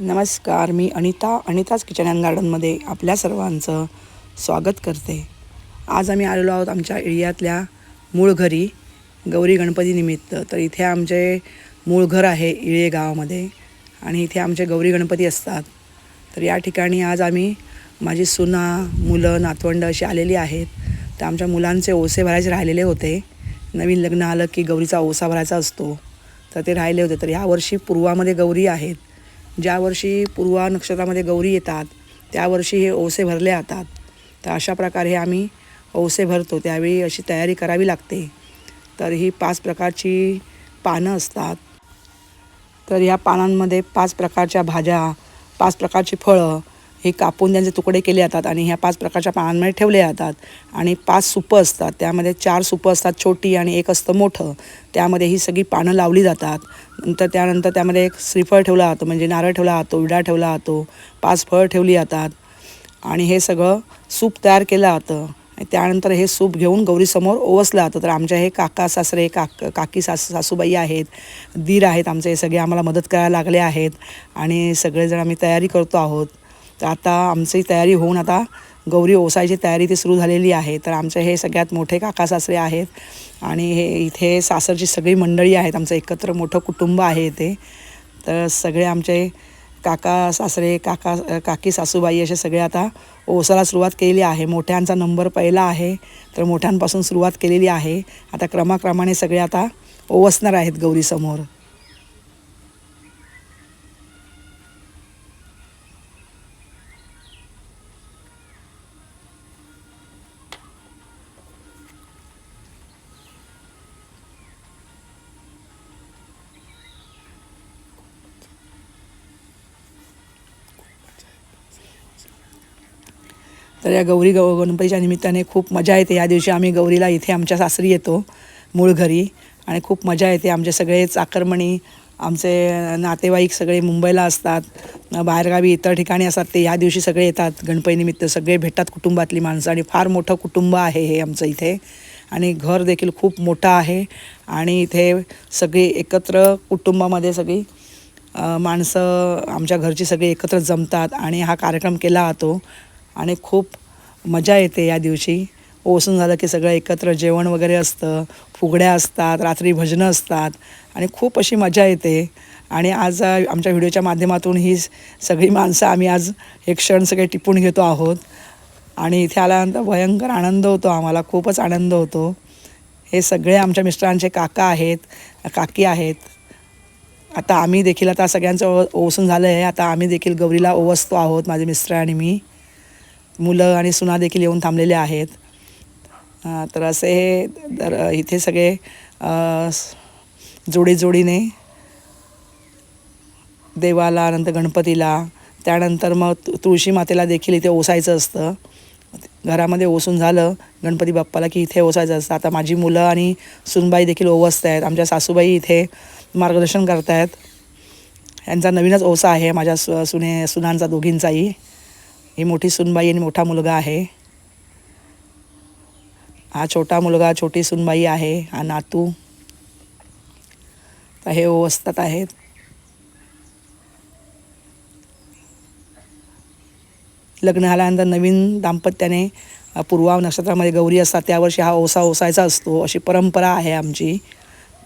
नमस्कार मी Anita Anita's kitchen and गार्डनमध्ये आपल्या सर्वांचं स्वागत करते. आज आम्ही आलेलो आहोत आमच्या एरियातल्या मूळ घरी गौरी गणपतीनिमित्त तर इथे आमचे मूळ घर आहे इळे गावामध्ये आणि इथे आमचे गौरी गणपती असतात. तर या ठिकाणी आज आम्ही माझी सुना मुलं नातवंड अशी आलेली आहेत. तर आमच्या मुलांचे ओसे भरायचे राहिलेले होते. नवीन लग्न आलं की गौरीचा ओसा भरायचा असतो. तर ते राहिले होते. तर यावर्षी पूर्वामध्ये गौरी आहेत. ज्या वर्षी पूर्वा नक्षत्रामध्ये गौरी येतात त्या वर्षी हे ओसे भरले जातात. तर अशा प्रकारे आम्ही ओसे भरतो. त्यावेळी अशी तयारी करावी लागते. तर ही पाच प्रकारची पानं असतात. तर ह्या पानांमध्ये पाच प्रकारच्या भाज्या पाच प्रकारची फळं हे कापून त्यांचे तुकडे केले जातात आणि ह्या पाच प्रकारच्या पानांमध्ये ठेवले जातात. आणि पाच सुपं असतात. त्यामध्ये चार सुपं असतात छोटी आणि एक असतं मोठं. त्यामध्ये ही सगळी पानं लावली जातात. नंतर त्यानंतर त्यामध्ये एक श्रीफळ ठेवला जातो म्हणजे नारळ ठेवला जातो विडा ठेवला जातो पाच फळं ठेवली जातात. आणि हे सगळं सूप तयार केलं जातं. त्यानंतर हे सूप घेऊन गौरीसमोर ओवसलं जातं. तर आमच्या हे काका सासरे काक काकी सास सासूबाई आहेत दीर आहेत आमचे हे सगळे आम्हाला मदत करायला लागले आहेत. आणि सगळेजण आम्ही तयारी करतो आहोत. तर आता आमची तयारी होऊन आता गौरी ओसायची तयारी ती सुरू झालेली आहे. तर आमचे हे सगळ्यात मोठे काका सासरे आहेत आणि हे इथे सासरची सगळी मंडळी आहेत. आमचं एकत्र मोठं कुटुंब आहे इथे. तर सगळे आमचे काका सासरे काका काकी सासूबाई असे सगळे आता ओसाला सुरुवात केलेली आहे. मोठ्यांचा नंबर पहिला आहे. तर मोठ्यांपासून सुरुवात केलेली आहे. आता क्रमाक्रमाने सगळे आता ओवसणार आहेत गौरीसमोर. तर या गौरी गौ गणपतीच्या निमित्ताने खूप मजा येते. या दिवशी आम्ही गौरीला इथे आमच्या सासरी येतो मूळ घरी. आणि खूप मजा येते. आमचे सगळे चाकरमणी आमचे नातेवाईक सगळे मुंबईला असतात. बाहेरगावी इतर ठिकाणी असतात ते या दिवशी सगळे येतात. गणपतीनिमित्त सगळे भेटतात कुटुंबातली माणसं. आणि फार मोठं कुटुंब आहे हे आमचं इथे. आणि घर देखील खूप मोठं आहे. आणि इथे सगळी एकत्र कुटुंबामध्ये सगळी माणसं आमच्या घरची सगळी एकत्र जमतात. आणि हा कार्यक्रम केला जातो. आणि खूप मजा येते या दिवशी. ओसून झालं की सगळं एकत्र जेवण वगैरे असतं फुगड्या असतात रात्री भजनं असतात आणि खूप अशी मजा येते. आणि आज आमच्या व्हिडिओच्या माध्यमातून ही सगळी माणसं आम्ही आज हे क्षण सगळे टिपून घेतो आहोत. आणि इथे आल्यानंतर भयंकर आनंद होतो आम्हाला खूपच आनंद होतो. हे सगळे आमच्या मिस्टरांचे काका आहेत काकी आहेत. आता आम्ही देखील आता सगळ्यांचं ओ ओसून झालं आहे आता आम्ही देखील गौरीला ओवसतो आहोत माझे मिस्टर आणि मी. मुलं आणि सुना देखील येऊन थांबलेले आहेत. तर असे हे तर इथे सगळे जोडीजोडीने देवाला नंतर गणपतीला त्यानंतर मग तु- तुळशी मातेला देखील इथे ओसायचं असतं. घरामध्ये ओसून झालं गणपती बाप्पाला की इथे ओसायचं असतं. आता माझी मुलं आणि सुनबाई देखील ओवसत आहेत. आमच्या सासूबाई इथे मार्गदर्शन करतायत. यांचा नवीनच ओसा आहे माझ्या सु सुने सुनांचा दोघींचाही. ही मोठी सुनबाई आणि मोठा मुलगा आहे. हा छोटा मुलगा छोटी सुनबाई आहे हा नातू. तर हे ओवस्तात आहेत. लग्न झाल्यानंतर नवीन दाम्पत्याने पूर्वा नक्षत्रामध्ये गौरी असतात. त्यावर्षी हा ओसा ओसायचा असतो. अशी परंपरा आहे आमची.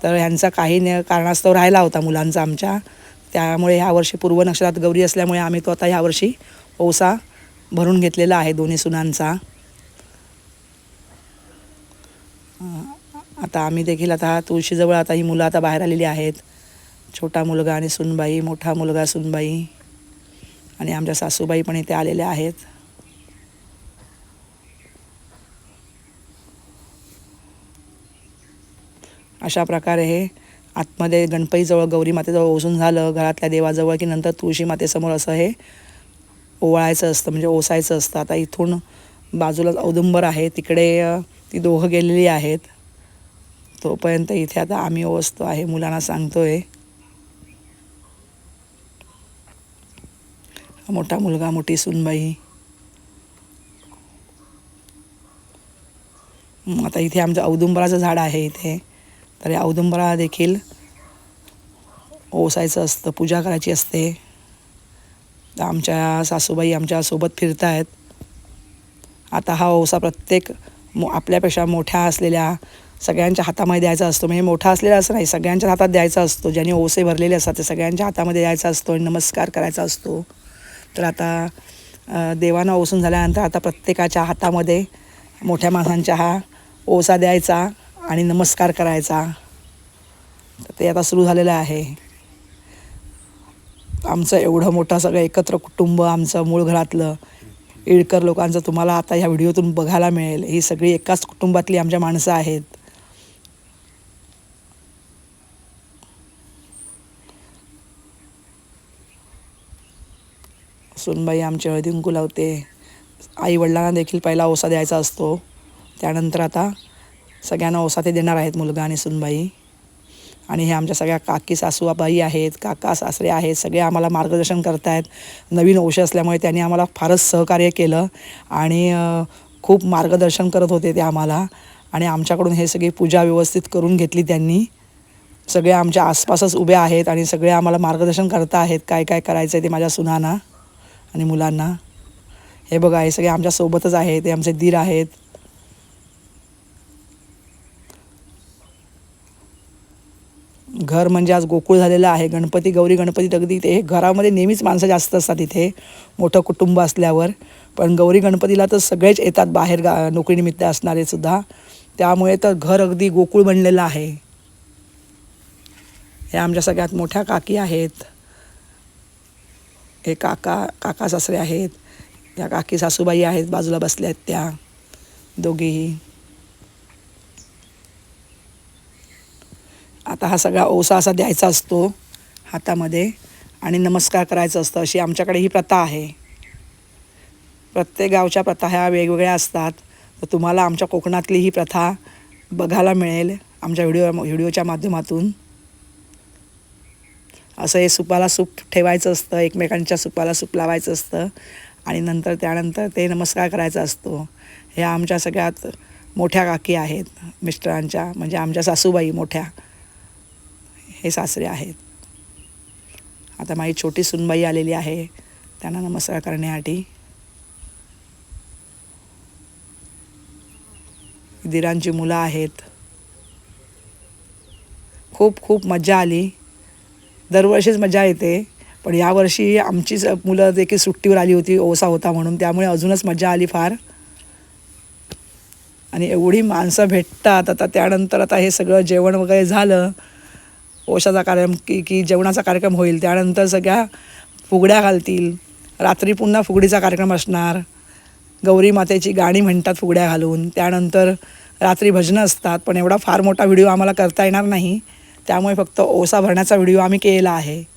तर ह्यांचा काही न कारणास्तव राहिला होता मुलांचा आमच्या. त्यामुळे ह्या वर्षी पूर्व नक्षत्रात गौरी असल्यामुळे आम्ही तो आता ह्यावर्षी ओसा भरून घेतलेला आहे दोन्ही सुनांचा. आता आम्ही देखील आता तुळशीजवळ आता ही मुलं आता बाहेर आलेली आहेत. छोटा मुलगा आणि सुनबाई मोठा मुलगा सुनबाई आणि आमच्या सासूबाई पण इथे आलेल्या आहेत. अशा प्रकारे हे आतमध्ये गणपतीजवळ गौरी मातेजवळ ओसून झालं घरातल्या देवाजवळ की नंतर तुळशी मातेसमोर असं हे ओवाळायचं असतं म्हणजे ओसायचं असतं. आता इथून बाजूला औदुंबर आहे तिकडे ती दोघं गेलेली आहेत. तोपर्यंत इथे आता आम्ही ओसतो आहे मुलांना सांगतो आहे मोठा मुलगा मोठी सुनबाई. आता इथे आमचं औदुंबराचं झाड आहे इथे. तर या औदुंबरा देखील ओसायचं असतं पूजा करायची असते. तर आमच्या सासूबाई आमच्यासोबत फिरत आहेत आता हा ओसा प्रत्येक मो आपल्यापेक्षा मोठ्या असलेल्या सगळ्यांच्या हातामध्ये द्यायचा असतो. म्हणजे मोठा असलेला असं नाही सगळ्यांच्या हातात द्यायचा असतो. ज्यांनी ओसे भरलेले असतात ते सगळ्यांच्या हातामध्ये द्यायचा असतो आणि नमस्कार करायचा असतो. तर आता देवानं ओसून झाल्यानंतर आता प्रत्येकाच्या हातामध्ये मोठ्या माणसांच्या हा ओसा द्यायचा आणि नमस्कार करायचा. तर ते आता सुरू झालेलं आहे. आमचं एवढं मोठं सगळं एकत्र कुटुंब आमचं मूळ घरातलं. इळकर लोकांचं तुम्हाला आता ह्या व्हिडिओतून बघायला मिळेल. ही सगळी एकाच कुटुंबातली आमच्या माणसं आहेत. सुनबाई आमची हळदी कुंकू लावते. आई वडिलांना देखील पहिला ओसा द्यायचा असतो. त्यानंतर आता सगळ्यांना ओसा ते देणार आहेत मुलगा आणि सुनबाई. आणि हे आमच्या सगळ्या काकी सासूबाई आहेत काका सासरे आहेत सगळे आम्हाला मार्गदर्शन करत आहेत नवीन ओश असल्यामुळे त्यांनी आम्हाला फारच सहकार्य केलं आणि खूप मार्गदर्शन करत होते ते आम्हाला. आणि आमच्याकडून हे सगळी पूजा व्यवस्थित करून घेतली त्यांनी. सगळे आमच्या आसपासच उभे आहेत आणि सगळे आम्हाला मार्गदर्शन करता आहेत काय काय करायचं आहे ते माझ्या सुनांना आणि मुलांना. हे बघा हे सगळे आमच्यासोबतच आहेत ते आमचे दीर आहेत. घर म्हणजे आज गोकुळ झालेलं आहे. गणपती गौरी गणपती अगदी ते घरामध्ये नेहमीच माणसं जास्त असतात इथे. मोठं कुटुंब असल्यावर. पण गौरी गणपतीला तर सगळेच येतात बाहेर गा नोकरीनिमित्त असणारे सुद्धा. त्यामुळे तर घर अगदी गोकुळ बनलेलं आहे. हे आमच्या सगळ्यात मोठ्या काकी आहेत. हे काका काका सासरे आहेत. त्या काकी सासूबाई आहेत बाजूला बसल्या आहेत त्या. दोघीही. आता हा सगळा ओसा असा द्यायचा असतो हातामध्ये आणि नमस्कार करायचं असतं. अशी आमच्याकडे ही प्रथा आहे. प्रत्येक गावच्या प्रथा ह्या वेगवेगळ्या असतात. तर तुम्हाला आमच्या कोकणातली ही प्रथा बघायला मिळेल आमच्या व्हिडिओ व्हिडिओच्या माध्यमातून. असं हे सुपाला सूप ठेवायचं असतं एकमेकांच्या सुपाला सूप लावायचं असतं आणि नंतर त्यानंतर ते नमस्कार करायचा असतो. ह्या आमच्या सगळ्यात मोठ्या काकी आहेत मिस्टरांच्या म्हणजे आमच्या सासूबाई मोठ्या. हे सासरे आहेत. आता माझी छोटी सुनबाई आलेली आहे. त्यांना नमस्कार करण्यासाठी. दिरांची मुलं आहेत. खूप खूप मजा आली. दरवर्षीच मजा येते. पण यावर्षी आमचीच मुलं देखील सुट्टीवर आली होती ओसा होता म्हणून. त्यामुळे अजूनच मजा आली फार. आणि एवढी माणसं भेटतात. आता त्यानंतर आता हे सगळं जेवण वगैरे झालं. ओशाचा कार्यक्रम की की जेवणाचा कार्यक्रम होईल. त्यानंतर सगळ्या फुगड्या घालतील. रात्री पुन्हा फुगडीचा कार्यक्रम असणार. गौरी मातेची गाणी म्हणतात फुगड्या घालून. त्यानंतर रात्री भजनं असतात पण एवढा फार मोठा व्हिडिओ आम्हाला करता येणार नाही. त्यामुळे फक्त ओसा भरण्याचा व्हिडिओ आम्ही केला आहे.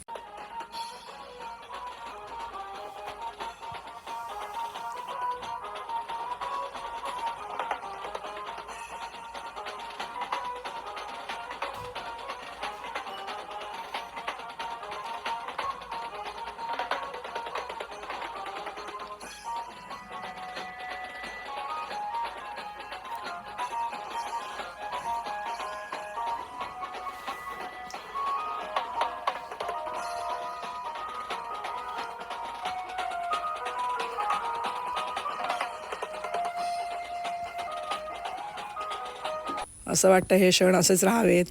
असं वाटतं हे क्षण असेच राहावेत.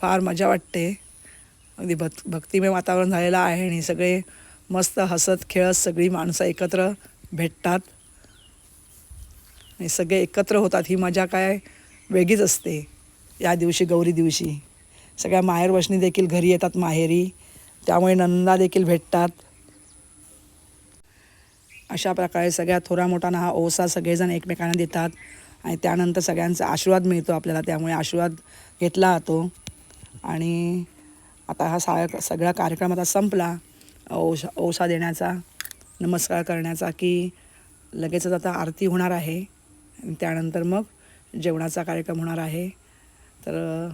फार मजा वाटते. अगदी भक् भक्तिमय वातावरण झालेलं आहे आणि सगळे मस्त हसत खेळत सगळी माणसं एकत्र भेटतात. आणि सगळे एकत्र होतात. ही मजा काय वेगळीच असते. या दिवशी गौरी दिवशी. सगळ्या माहेर वशनी देखील घरी येतात माहेरी. त्यामुळे नंदा देखील भेटतात. अशा प्रकारे सगळ्या थोरा मोठ्यानं हा ओसा सगळेजण एकमेकांना देतात. आणि त्यानंतर सगळ्यांचा आशीर्वाद मिळतो आपल्याला त्यामुळे आशीर्वाद घेतला जातो आणि आता हा सा सगळा कार्यक्रम आता संपला. ओशा ओसा देण्याचा नमस्कार करण्याचा की लगेचच आता आरती होणार आहे. त्यानंतर मग जेवणाचा कार्यक्रम होणार आहे. तर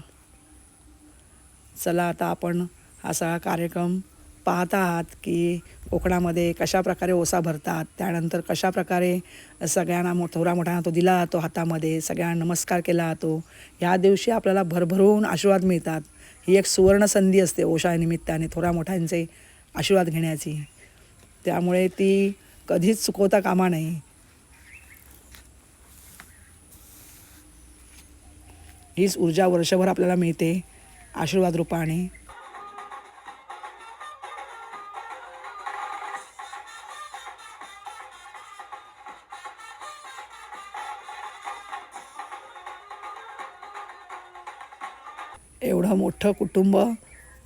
चला आता आपण हा सगळा कार्यक्रम पाहत आहात की कोकणामध्ये कशा प्रकारे ओसा भरतात त्यानंतर कशा प्रकारे सगळ्यांना मो थोरा मोठा तो दिला जातो हातामध्ये सगळ्यांना नमस्कार केला जातो ह्या दिवशी आपल्याला भरभरून आशीर्वाद मिळतात. ही एक सुवर्ण संधी असते ओशा निमित्ताने थोरा मोठ्यांचे आशीर्वाद घेण्याची. त्यामुळे ती कधीच चुकवता कामा नाही हीच ऊर्जा वर्षभर आपल्याला मिळते आशीर्वाद रूपाने. मोठं कुटुंब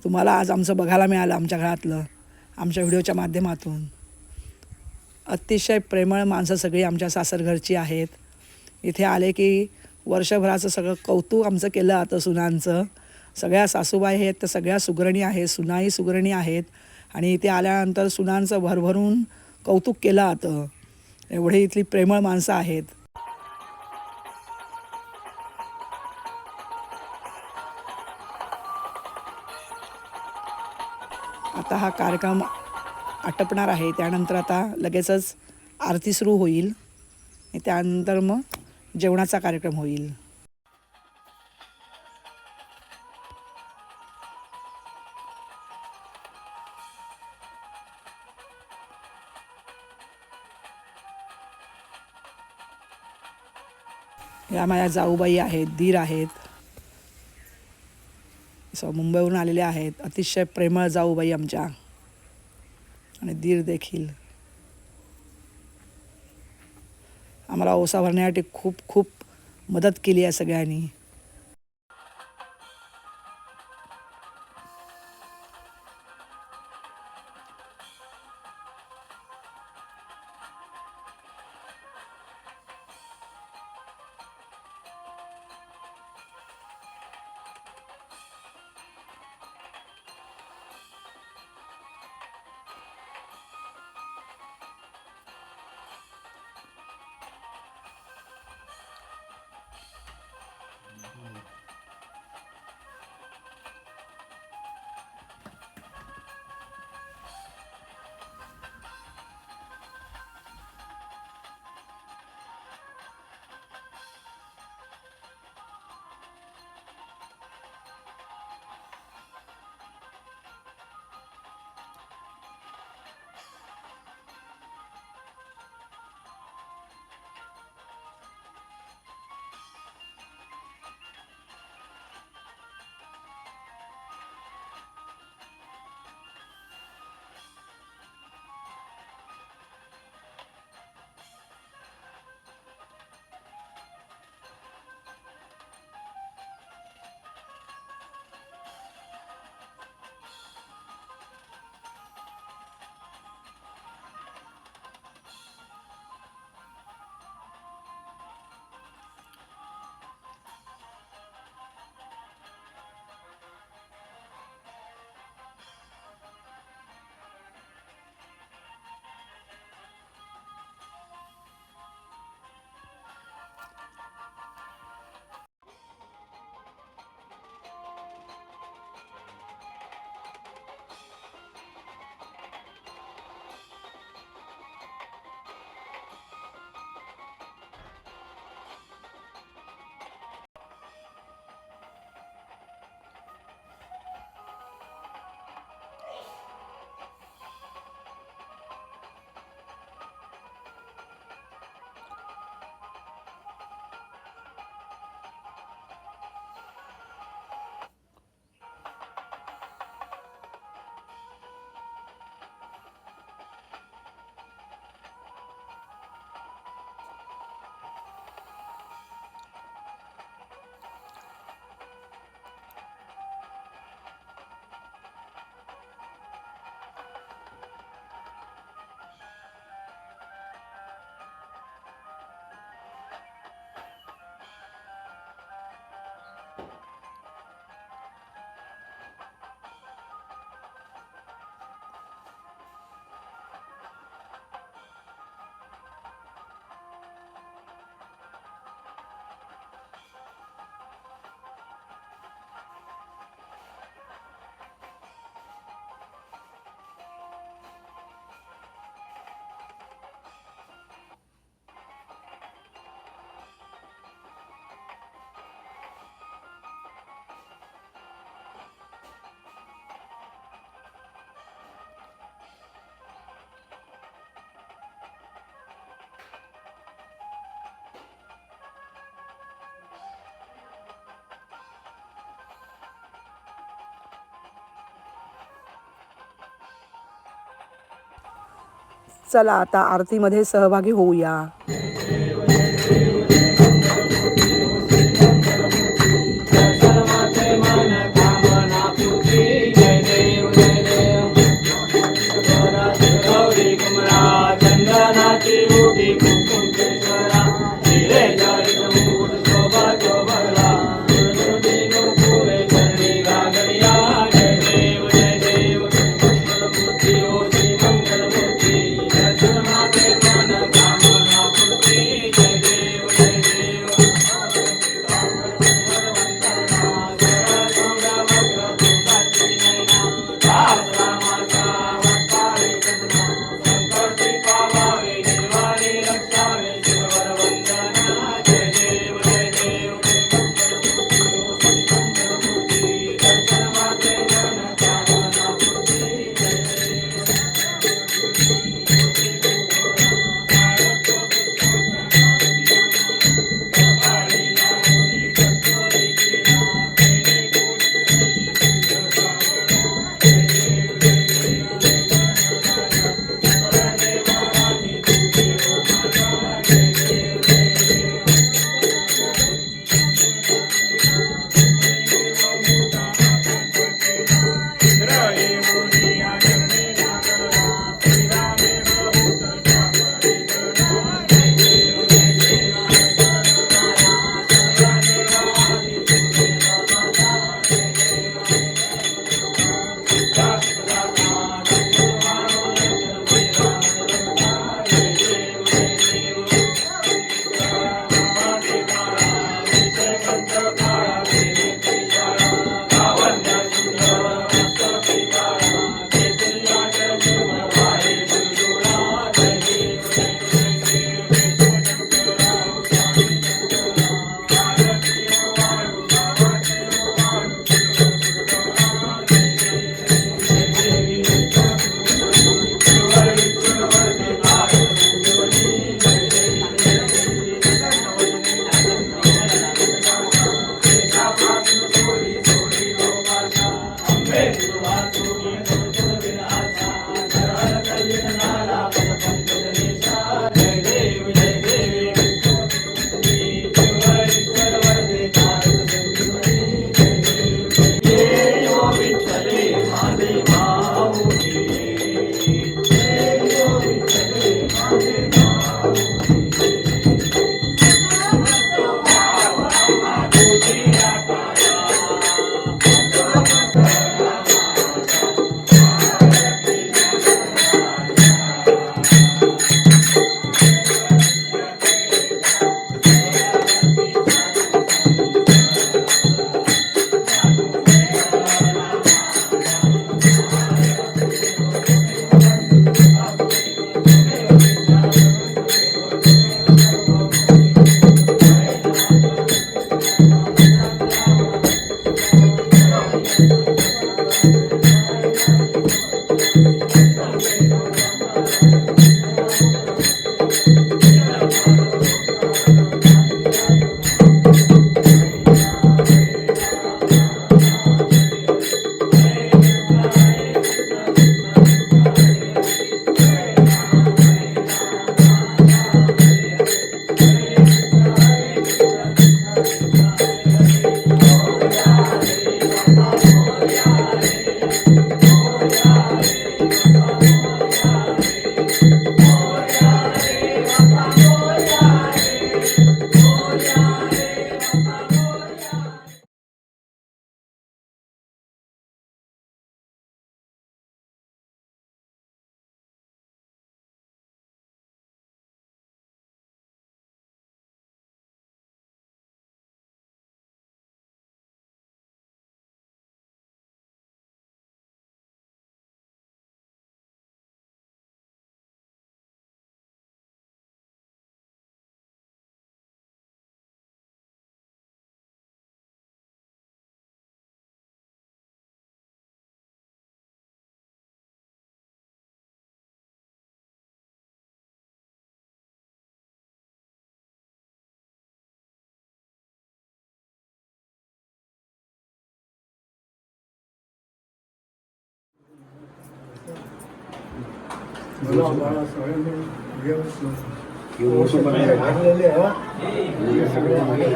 तुम्हाला आज आमचं बघायला मिळालं आमच्या घरातलं आमच्या व्हिडिओच्या माध्यमातून. अतिशय प्रेमळ माणसं सगळी आमच्या सासरघरची आहेत. इथे आले की वर्षभराचं सगळं कौतुक आमचं केलं जातं सुनांचं. सगळ्या सासूबाई आहेत तर सगळ्या सुगरणी आहेत सुनाही सुगरणी आहेत. आणि इथे आल्यानंतर सुनांचं भरभरून कौतुक केलं जातं एवढी इथली प्रेमळ माणसं आहेत. आता हा कार्यक्रम आटपणार आहे. त्यानंतर आता लगेचच आरती सुरू होईल. त्यानंतर मग जेवणाचा कार्यक्रम होईल. या माझ्या जाऊबाई आहेत दीर आहेत. सो मुंबईवरून आलेले आहेत. अतिशय प्रेमळ जाऊबाई आमच्या. आणि दीर देखील. आम्हाला ओसा भरण्यासाठी खूप खूप मदत केली आहे सगळ्यांनी. चला आता आरतीमध्ये सहभागी होऊया.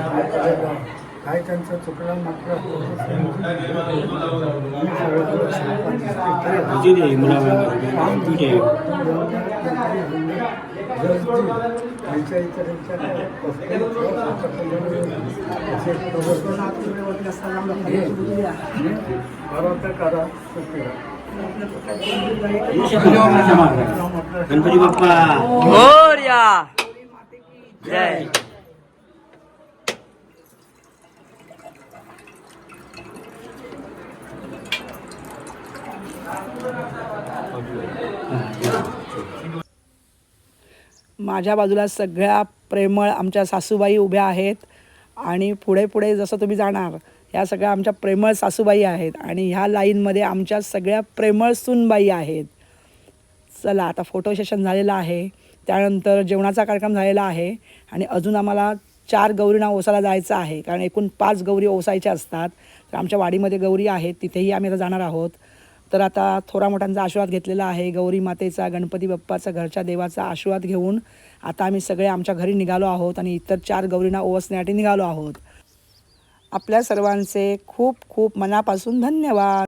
काय करायचं? काय त्यांचं चुकलं मात्र करा गणपती बाप्पा. मोरया जय. माझ्या बाजूला सगळ्या प्रेमळ आमच्या सासूबाई उभ्या आहेत आणि पुढे पुढे जसं तुम्ही जाणार ह्या सगळ्या आमच्या प्रेमळ सासूबाई आहेत आणि ह्या लाईनमध्ये आमच्या सगळ्या प्रेमळ सूनबाई आहेत. चला आता फोटो सेशन झालेलं आहे. त्यानंतर जेवणाचा कार्यक्रम झालेला आहे आणि अजून आम्हाला चार गौरींना ओसायला जायचं आहे. कारण एकूण पाच गौरी ओसायच्या असतात. तर आमच्या वाडीमध्ये गौरी आहेत. तिथेही आम्ही आता जाणार आहोत. तर आता थोरा मोठ्यांचा आशीर्वाद घेतलेला आहे. गौरी मातेचा गणपती बाप्पाचा घरच्या देवाचा आशीर्वाद घेऊन आता आम्ही सगळे आमच्या घरी निघालो आहोत आणि इतर चार गौरींना ओवसण्यासाठी निघालो आहोत. आपल्या सर्वांचे खूप खूप मनापासून धन्यवाद.